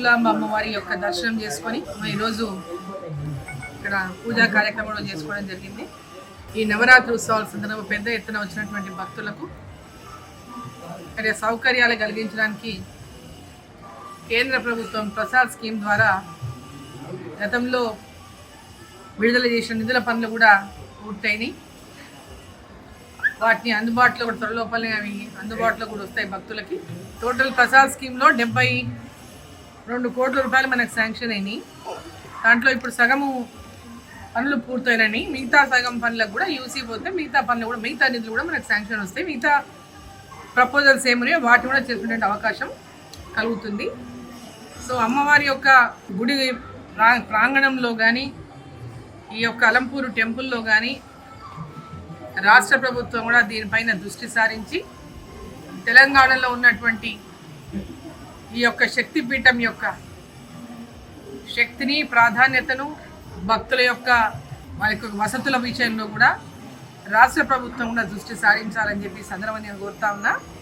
జోగులాంబ అమ్మవారి యొక్క దర్శనం చేసుకొని ఈరోజు ఇక్కడ పూజా కార్యక్రమం చేసుకోవడం జరిగింది. ఈ నవరాత్రి ఉత్సవాల సందర్భంగా పెద్ద ఎత్తున వచ్చినటువంటి భక్తులకు ఇక్కడ సౌకర్యాలు కలిగించడానికి కేంద్ర ప్రభుత్వం ప్రసాద్ స్కీమ్ ద్వారా గతంలో విడుదల చేసిన నిధుల పనులు కూడా పూర్తయినాయి. వాటిని అందుబాటులో కూడా త్వరలోపలే అవి అందుబాటులో కూడా వస్తాయి భక్తులకి. టోటల్ ప్రసాద్ స్కీమ్లో డెబ్బై రెండు కోట్ల రూపాయలు మనకు శాంక్షన్ అయినాయి. దాంట్లో ఇప్పుడు సగము పనులు పూర్తయినాయి. మిగతా సగం పనులకు కూడా యూసీ పోతే మిగతా పనులు కూడా మిగతా నిధులు కూడా మనకు శాంక్షన్ వస్తాయి. మిగతా ప్రపోజల్స్ ఏమున్నాయో వాటిని కూడా చేసుకునే అవకాశం కలుగుతుంది. సో అమ్మవారి యొక్క గుడి ప్రా- ప్రాంగణంలో కానీ ఈ యొక్క అలంపూరు టెంపుల్లో కానీ రాష్ట్ర ప్రభుత్వం కూడా దీనిపైన దృష్టి సారించి తెలంగాణలో ఉన్నటువంటి ఈ యొక్క శక్తిపీఠం యొక్క శక్తిని ప్రాధాన్యతను భక్తుల యొక్క వారి యొక్క వసతుల విషయంలో కూడా రాష్ట్ర ప్రభుత్వం కూడా దృష్టి సారించాలని చెప్పి సందర్భంగా నేను కోరుతా ఉన్నా.